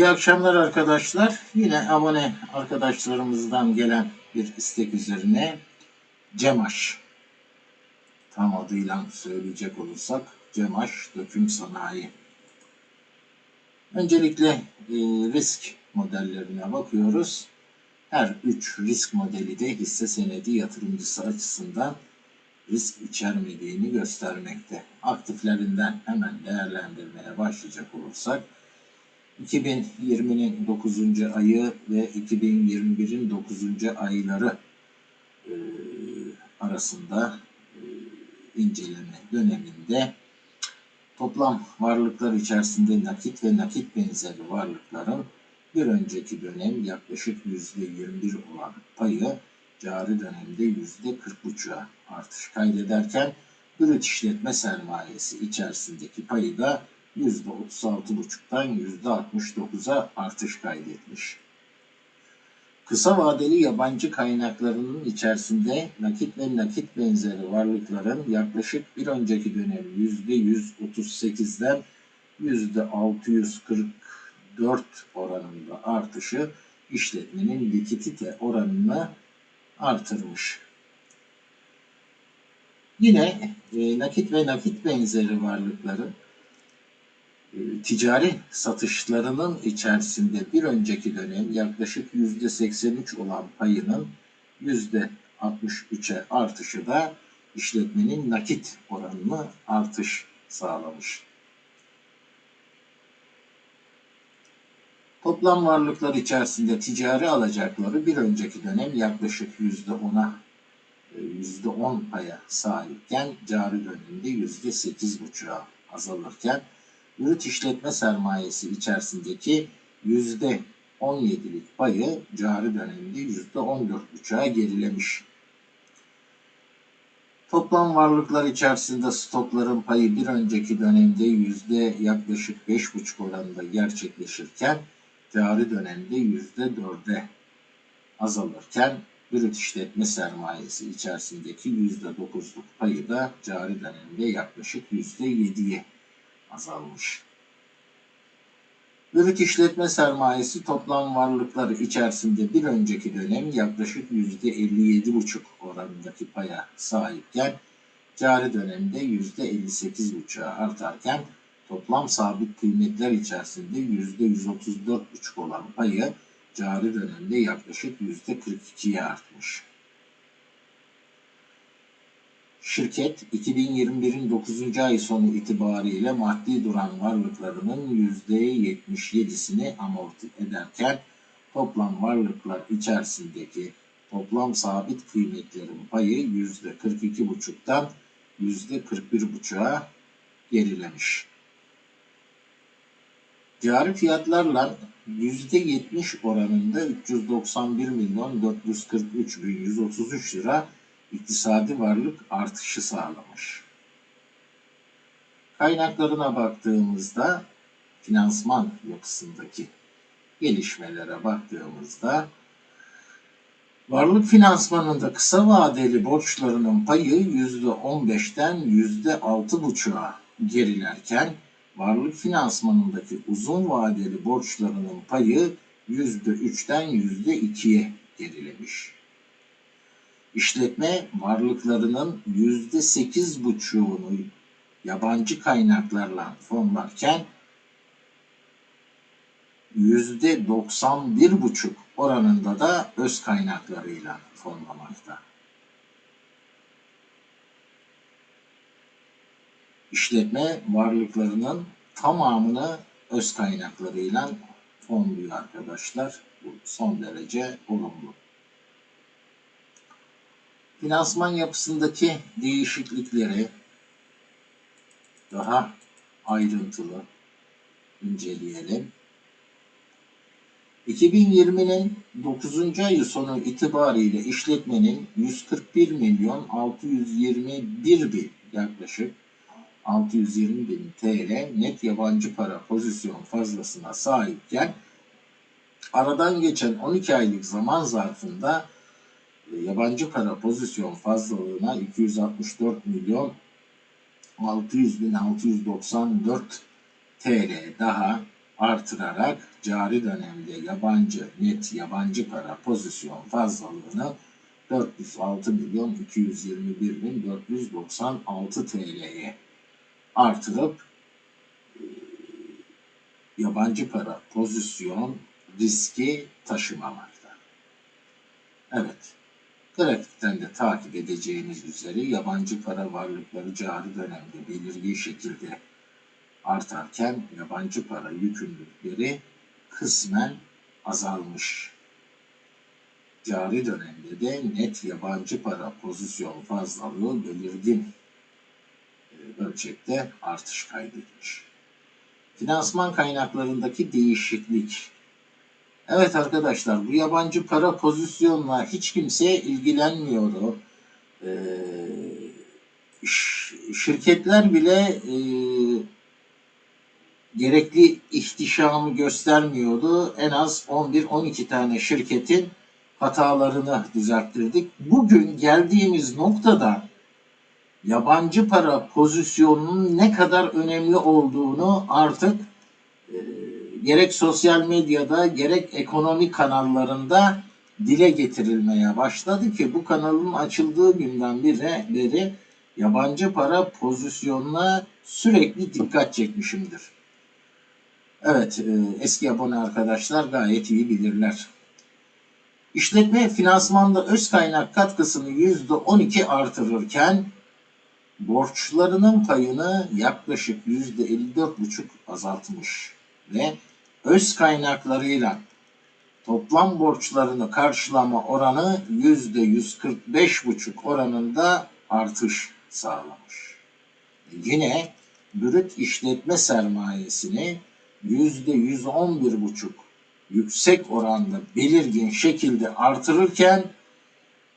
İyi akşamlar arkadaşlar. Yine abone arkadaşlarımızdan gelen bir istek üzerine Cemaş tam adıyla söyleyecek olursak Cemaş Döküm Sanayi. Öncelikle e, risk modellerine bakıyoruz. Her üç risk modeli de hisse senedi yatırımcısı açısından risk içermediğini göstermekte. Aktiflerinden hemen değerlendirmeye başlayacak olursak 2020'nin 9. ayı ve 2021'in 9. ayları e, arasında e, inceleme döneminde toplam varlıklar içerisinde nakit ve nakit benzeri varlıkların bir önceki dönem yaklaşık %21 olan payı cari dönemde %40,5'a artış kaydederken brüt işletme sermayesi içerisindeki payı da %36,5'tan %69'a artış kaydetmiş. Kısa vadeli yabancı kaynaklarının içerisinde nakit ve nakit benzeri varlıkların yaklaşık bir önceki dönem %138'den %644 oranında artışı işletmenin likidite oranını artırmış. Yine e, nakit ve nakit benzeri varlıkların ticari satışlarının içerisinde bir önceki dönem yaklaşık %83 olan payının %63'e artışı da işletmenin nakit oranını artış sağlamış. Toplam varlıklar içerisinde ticari alacakları bir önceki dönem yaklaşık %10'a %10 paya sahipken cari dönemde %8,5'a azalırken brüt işletme sermayesi içerisindeki %17'lik payı cari dönemde %14,5'a gerilemiş. Toplam varlıklar içerisinde stokların payı bir önceki dönemde yüzde yaklaşık 5,5 oranında gerçekleşirken cari dönemde yüzde 4'e azalırken brüt işletme sermayesi içerisindeki yüzde 9'luk payı da cari dönemde yaklaşık yüzde 7'ye azalmış. Brüt işletme sermayesi toplam varlıkları içerisinde bir önceki dönem yaklaşık %57,5 oranındaki paya sahipken cari dönemde %58,5'a artarken toplam sabit kıymetler içerisinde %134,5 olan payı cari dönemde yaklaşık %42'ye artmış. Şirket 2021'in 9. ay sonu itibariyle maddi duran varlıklarının %77'sini amorti ederken toplam varlıklar içerisindeki toplam sabit kıymetlerin payı %42,5'tan %41,5'a gerilemiş. Cari fiyatlarla %70 oranında 391 milyon 443 bin 133 lira iktisadi varlık artışı sağlamış. Kaynaklarına baktığımızda finansman yapısındaki gelişmelere baktığımızda varlık finansmanında kısa vadeli borçlarının payı %15'ten %6,5'a gerilerken varlık finansmanındaki uzun vadeli borçlarının payı %3'ten %2'ye gerilemiş. İşletme varlıklarının %8,5'unu yabancı kaynaklarla fonlarken %91,5 oranında da öz kaynaklarıyla fonlamakta. İşletme varlıklarının tamamını öz kaynaklarıyla fonluyor arkadaşlar. Bu son derece olumlu. Finansman yapısındaki değişiklikleri daha ayrıntılı inceleyelim. 2020'nin 9. ayı sonu itibariyle işletmenin 141 milyon 621 bin yaklaşık 620 bin TL net yabancı para pozisyon fazlasına sahipken aradan geçen 12 aylık zaman zarfında yabancı para pozisyon fazlalığına 264 milyon 600 bin 694 TL daha artırarak cari dönemde yabancı net yabancı para pozisyon fazlalığını 406 milyon 221 bin 496 TL'ye artırıp e, yabancı para pozisyon riski taşımamakta. Evet. Grafikten de takip edeceğiniz üzere yabancı para varlıkları cari dönemde belirgin şekilde artarken yabancı para yükümlülükleri kısmen azalmış. Cari dönemde de net yabancı para pozisyon fazlalığı belirgin e, ölçekte artış kaydetmiş. Finansman kaynaklarındaki değişiklik. Evet arkadaşlar bu yabancı para pozisyonla hiç kimse ilgilenmiyordu. Ee, şirketler bile e, gerekli ihtişamı göstermiyordu. En az 11-12 tane şirketin hatalarını düzelttirdik. Bugün geldiğimiz noktada yabancı para pozisyonunun ne kadar önemli olduğunu artık gerek sosyal medyada gerek ekonomi kanallarında dile getirilmeye başladı ki bu kanalın açıldığı günden beri, yabancı para pozisyonuna sürekli dikkat çekmişimdir. Evet, e, eski abone arkadaşlar gayet iyi bilirler. İşletme finansmanda öz kaynak katkısını %12 artırırken borçlarının payını yaklaşık %54,5 azaltmış ve öz kaynaklarıyla toplam borçlarını karşılama oranı %145,5 oranında artış sağlamış. Yine brüt işletme sermayesini %111,5 yüksek oranda belirgin şekilde artırırken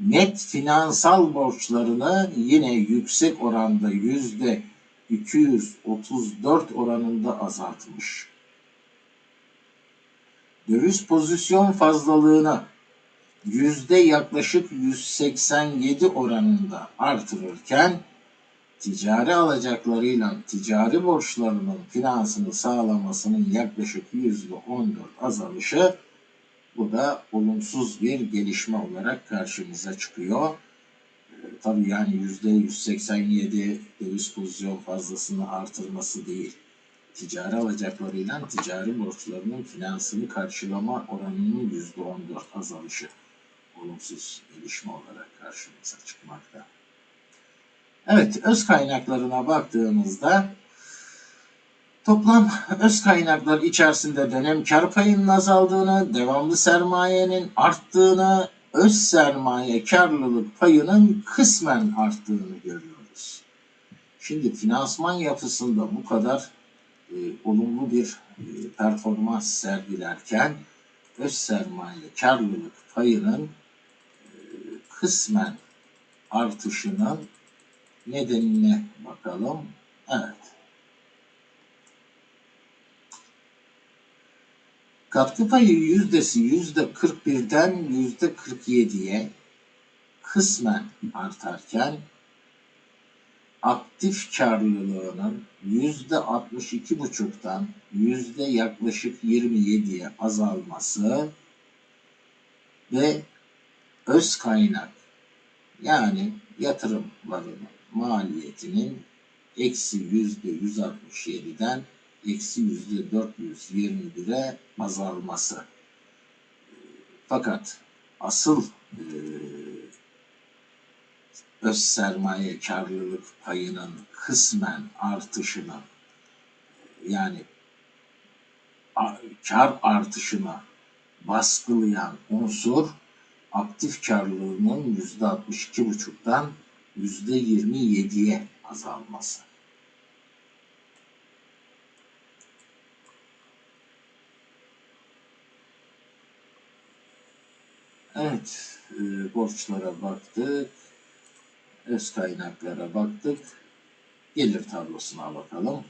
net finansal borçlarını yine yüksek oranda yüzde 234 oranında azaltmış. Döviz pozisyon fazlalığını yüzde yaklaşık 187 oranında artırırken ticari alacaklarıyla ticari borçlarının finansını sağlamasının yaklaşık yüzde 14 azalışı bu da olumsuz bir gelişme olarak karşımıza çıkıyor. Ee, tabii yani yüzde 187 döviz pozisyon fazlasını artırması değil. Ticari alacaklarıyla ticari borçlarının finansını karşılama oranının yüzde 14 azalışı olumsuz gelişme olarak karşımıza çıkmakta. Evet, öz kaynaklarına baktığımızda toplam öz kaynaklar içerisinde dönem kar payının azaldığını, devamlı sermayenin arttığını, öz sermaye karlılık payının kısmen arttığını görüyoruz. Şimdi finansman yapısında bu kadar e, olumlu bir e, performans sergilerken öz sermaye karlılık payının e, kısmen artışının nedenine bakalım. Evet. Katkı payı yüzdesi yüzde 41'den yüzde 47'ye kısmen artarken aktif karlılığının yüzde 62,5'tan yüzde yaklaşık 27'ye azalması ve öz kaynak yani yatırımların maliyetinin eksi yüzde 167'den eksi yüzde 421'e azalması. Fakat asıl e, öz sermaye karlılık payının kısmen artışını yani kar artışını baskılayan unsur aktif karlılığının yüzde 62,5'tan yüzde 27'ye azalması. Evet, e, borçlara baktık, öz kaynaklara baktık, gelir tablosuna bakalım.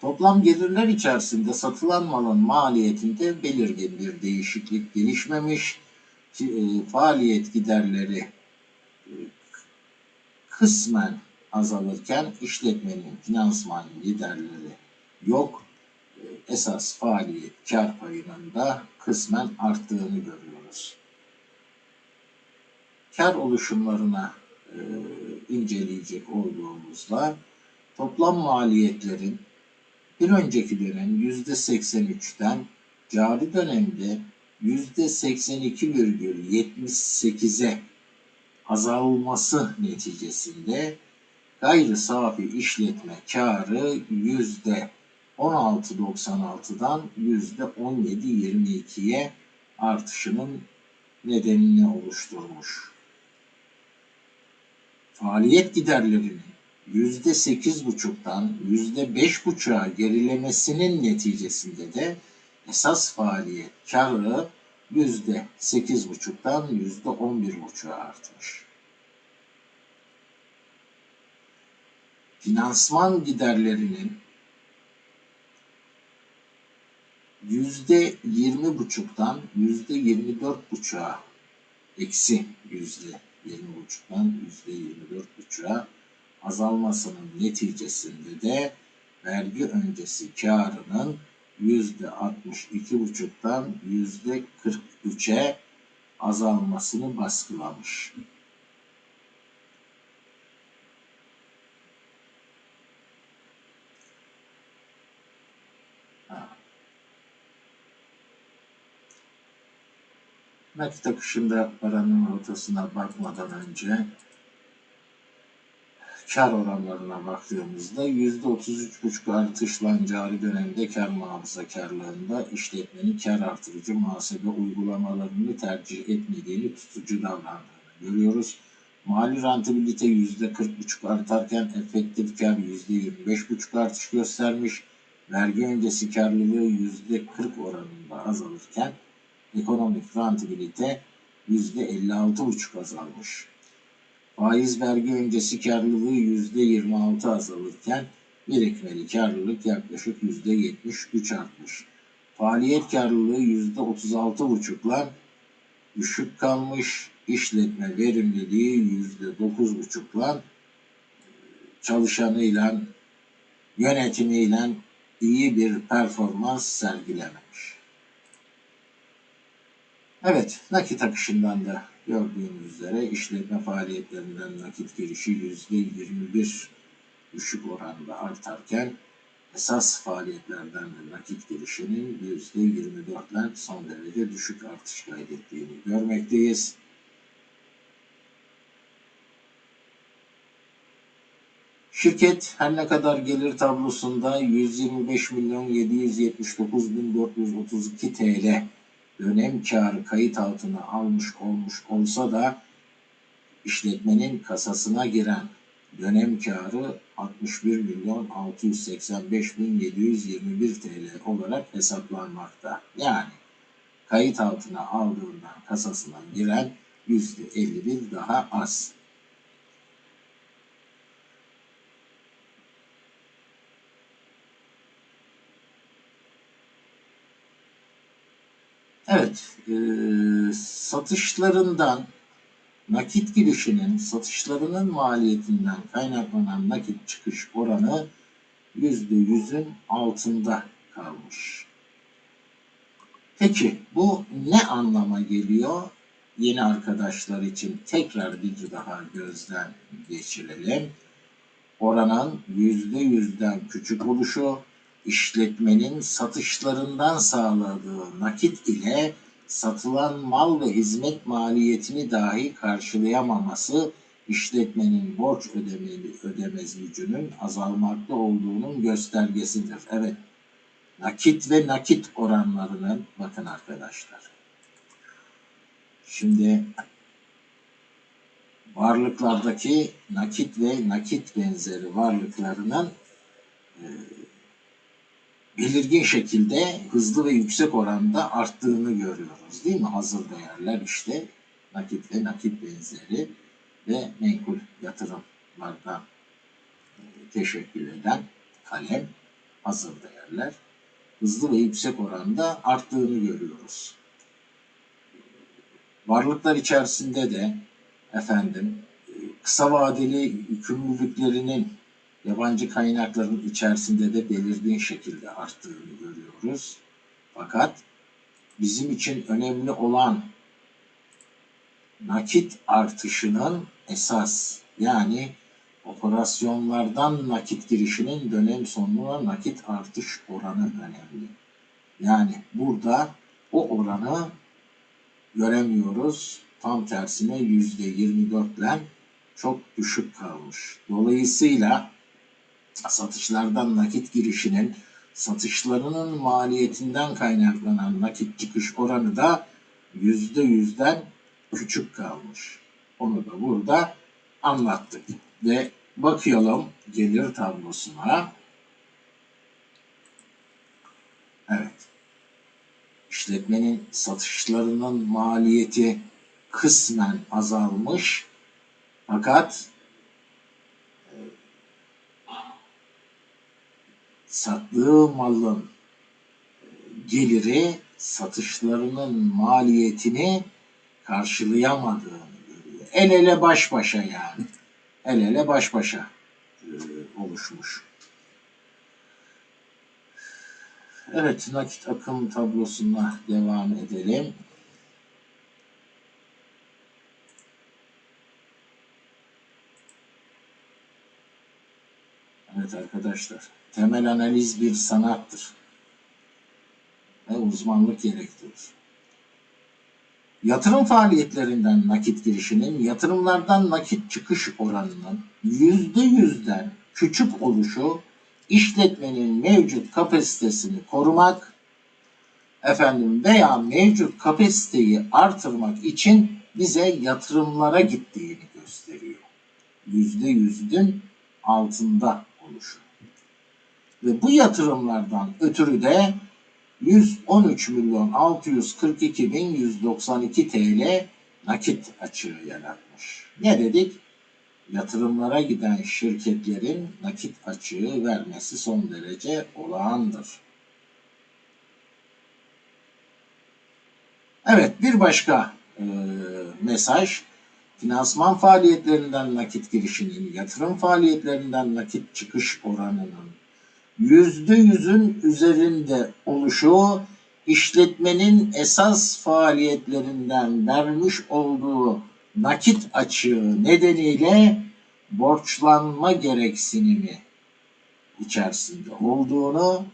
Toplam gelirler içerisinde satılan malın maliyetinde belirgin bir değişiklik gelişmemiş. E, Faaliyet giderleri e, kısmen azalırken işletmenin finansman giderleri yok. e, esas faaliyet kar payının da kısmen arttığını görüyoruz. Kar oluşumlarına e, inceleyecek olduğumuzda toplam maliyetlerin bir önceki dönem yüzde 83'ten cari dönemde yüzde 82,78'e azalması neticesinde gayri safi işletme karı yüzde 16.96'dan yüzde 17.22'ye artışının nedenini oluşturmuş. Faaliyet giderlerinin yüzde sekiz buçuktan yüzde beş buçuğa gerilemesinin neticesinde de esas faaliyet karı yüzde sekiz buçuktan yüzde on bir buçuğa artmış. Finansman giderlerinin yüzde yirmi buçuktan yüzde yirmi dört buçuğa eksi yüzde yirmi buçuktan yüzde yirmi dört buçuğa azalmasının neticesinde de vergi öncesi karının yüzde altmış iki buçuktan yüzde kırk üçe azalmasını baskılamış. Nakit akışında paranın ortasına bakmadan önce kar oranlarına baktığımızda %33,5 artışla cari dönemde kar muhafazakarlığında işletmenin kar artırıcı muhasebe uygulamalarını tercih etmediğini tutucu davrandığını görüyoruz. Mali rentabilite %40,5 artarken efektif kar %25,5 artış göstermiş. Vergi öncesi karlılığı %40 oranında azalırken ekonomik rentabilite %56,5 azalmış. Faiz vergi öncesi karlılığı %26 azalırken birikmeli karlılık yaklaşık %73 artmış. Faaliyet karlılığı %36,5'la düşük kalmış. İşletme verimliliği %9,5'la çalışanıyla yönetimiyle iyi bir performans sergilememiş. Evet, nakit akışından da gördüğünüz üzere işletme faaliyetlerinden nakit girişi yüzde 21 düşük oranda artarken esas faaliyetlerden de nakit girişinin yüzde 24'ler son derece düşük artış kaydettiğini görmekteyiz. Şirket her ne kadar gelir tablosunda 125 milyon 779 bin 432 TL dönem karı kayıt altına almış olmuş olsa da işletmenin kasasına giren dönem karı 61 milyon 685 bin 721 TL olarak hesaplanmakta. Yani kayıt altına aldığından kasasına giren %51 daha az. Evet, e, satışlarından nakit girişinin satışlarının maliyetinden kaynaklanan nakit çıkış oranı yüzde yüzün altında kalmış. Peki bu ne anlama geliyor? Yeni arkadaşlar için tekrar bir daha gözden geçirelim. Oranın yüzde yüzden küçük oluşu işletmenin satışlarından sağladığı nakit ile satılan mal ve hizmet maliyetini dahi karşılayamaması işletmenin borç ödemeli, ödemez gücünün azalmakta olduğunun göstergesidir. Evet, nakit ve nakit oranlarının bakın arkadaşlar. Şimdi varlıklardaki nakit ve nakit benzeri varlıklarının e, belirgin şekilde hızlı ve yüksek oranda arttığını görüyoruz değil mi? Hazır değerler işte nakit ve nakit benzeri ve menkul yatırımlardan e, teşekkül eden kalem hazır değerler hızlı ve yüksek oranda arttığını görüyoruz. Varlıklar içerisinde de efendim e, kısa vadeli yükümlülüklerinin Yabancı kaynakların içerisinde de belirgin şekilde arttığını görüyoruz. Fakat bizim için önemli olan nakit artışının esas yani operasyonlardan nakit girişinin dönem sonuna nakit artış oranı önemli. Yani burada o oranı göremiyoruz. Tam tersine yüzde 24 ile çok düşük kalmış. Dolayısıyla satışlardan nakit girişinin satışlarının maliyetinden kaynaklanan nakit çıkış oranı da yüzde yüzden küçük kalmış. Onu da burada anlattık. Ve bakıyalım gelir tablosuna. Evet. İşletmenin satışlarının maliyeti kısmen azalmış. Fakat sattığı malın e, geliri satışlarının maliyetini karşılayamadığını görüyor. El ele baş başa yani. El ele baş başa e, oluşmuş. Evet, nakit akım tablosuna devam edelim. Evet arkadaşlar, temel analiz bir sanattır ve uzmanlık gerektirir. Yatırım faaliyetlerinden nakit girişinin yatırımlardan nakit çıkış oranının yüzde yüzden küçük oluşu işletmenin mevcut kapasitesini korumak efendim veya mevcut kapasiteyi artırmak için bize yatırımlara gittiğini gösteriyor. Yüzde yüzün altında oluşu. Ve bu yatırımlardan ötürü de 113 milyon 642 bin 192 TL nakit açığı yaratmış. Ne dedik? Yatırımlara giden şirketlerin nakit açığı vermesi son derece olağandır. Evet bir başka e, mesaj finansman faaliyetlerinden nakit girişinin yatırım faaliyetlerinden nakit çıkış oranının yüzde yüzün üzerinde oluşu işletmenin esas faaliyetlerinden vermiş olduğu nakit açığı nedeniyle borçlanma gereksinimi içerisinde olduğunu,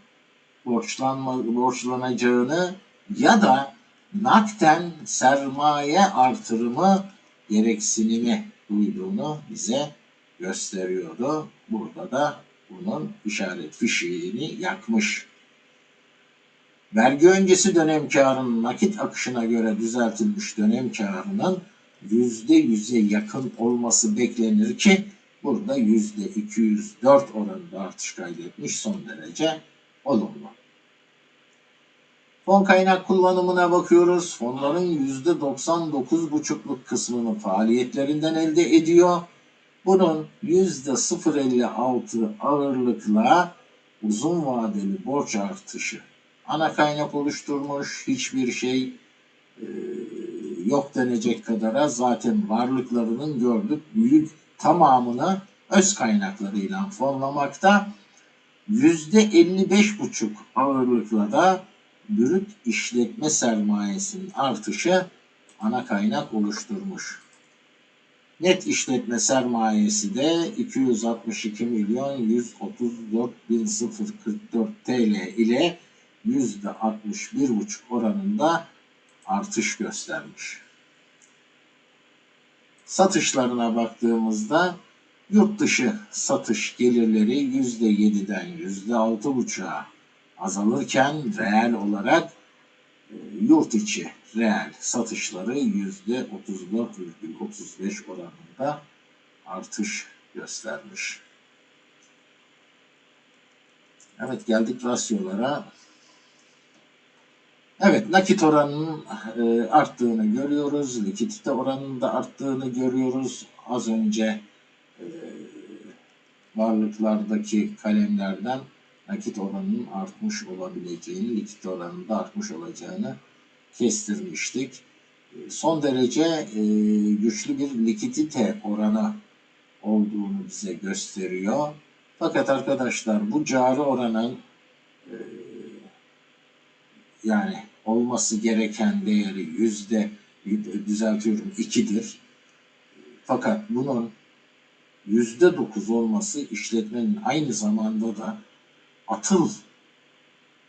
borçlanma, borçlanacağını ya da nakten sermaye artırımı gereksinimi duyduğunu bize gösteriyordu. Burada da bunun işaret fişiğini yakmış. Vergi öncesi dönem karının nakit akışına göre düzeltilmiş dönem karının yüzde yüze yakın olması beklenir ki burada yüzde 204 oranında artış kaydetmiş son derece olumlu. Fon kaynak kullanımına bakıyoruz. Fonların yüzde 99,5'luk kısmını faaliyetlerinden elde ediyor. Bunun yüzde 0.56 ağırlıkla uzun vadeli borç artışı ana kaynak oluşturmuş. Hiçbir şey e, yok denecek kadara zaten varlıklarının gördük büyük tamamını öz kaynaklarıyla fonlamakta. Yüzde 55,5 ağırlıkla da brüt işletme sermayesinin artışı ana kaynak oluşturmuş. Net işletme sermayesi de 262 milyon 134 bin 044 TL ile %61,5 oranında artış göstermiş. Satışlarına baktığımızda yurt dışı satış gelirleri %7'den %6,5'a azalırken reel olarak e, yurt içi reel satışları %34,35 oranında artış göstermiş. Evet geldik rasyolara. Evet nakit oranının e, arttığını görüyoruz. Likidite oranının da arttığını görüyoruz. Az önce e, varlıklardaki kalemlerden nakit oranının artmış olabileceğini, likidite oranının da artmış olacağını kestirmiştik. E, son derece e, güçlü bir likidite oranı olduğunu bize gösteriyor. Fakat arkadaşlar bu cari oranın e, yani olması gereken değeri yüzde düzeltiyorum ikidir. Fakat bunun yüzde dokuz olması işletmenin aynı zamanda da atıl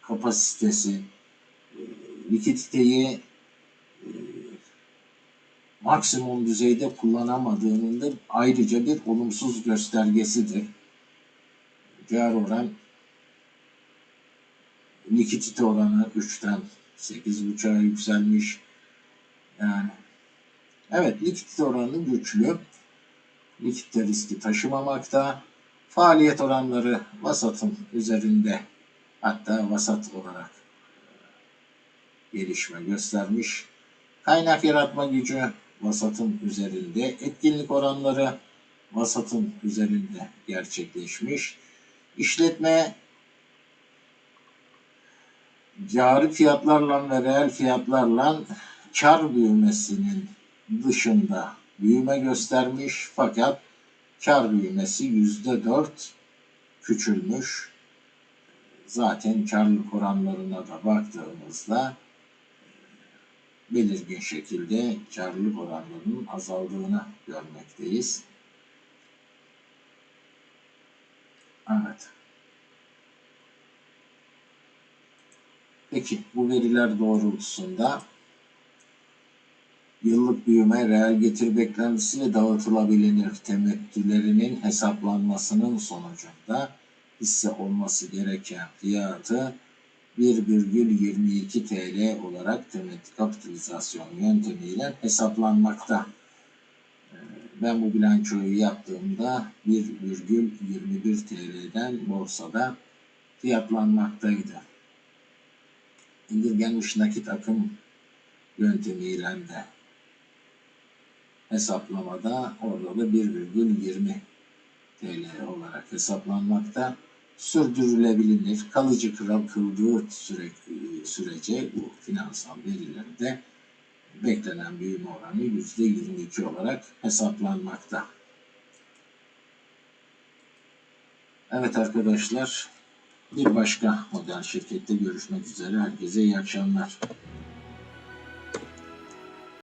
kapasitesi, e, likiditeyi e, maksimum düzeyde kullanamadığının da ayrıca bir olumsuz göstergesidir. Cari oran likidite oranı 3'ten 8.5'a yükselmiş. Yani evet likidite oranı güçlü. Likidite riski taşımamakta. Faaliyet oranları vasatın üzerinde hatta vasat olarak gelişme göstermiş. Kaynak yaratma gücü vasatın üzerinde. Etkinlik oranları vasatın üzerinde gerçekleşmiş. İşletme cari fiyatlarla ve reel fiyatlarla kar büyümesinin dışında büyüme göstermiş fakat kar büyümesi yüzde dört küçülmüş. Zaten karlılık oranlarına da baktığımızda belirgin şekilde karlılık oranlarının azaldığını görmekteyiz. Evet. Peki bu veriler doğrultusunda yıllık büyüme, reel getir beklentisi ve dağıtılabilir temettülerinin hesaplanmasının sonucunda hisse olması gereken fiyatı 1,22 TL olarak temettü kapitalizasyon yöntemiyle hesaplanmakta. Ee, Ben bu bilançoyu yaptığımda 1,21 TL'den borsada fiyatlanmaktaydı. İndirgenmiş nakit akım yöntemiyle de hesaplamada orada da 1,20 TL olarak hesaplanmakta. Sürdürülebilir, kalıcı kral kıldığı süre, sürece bu finansal verilerde beklenen büyüme oranı %22 olarak hesaplanmakta. Evet arkadaşlar, bir başka model şirkette görüşmek üzere. Herkese iyi akşamlar.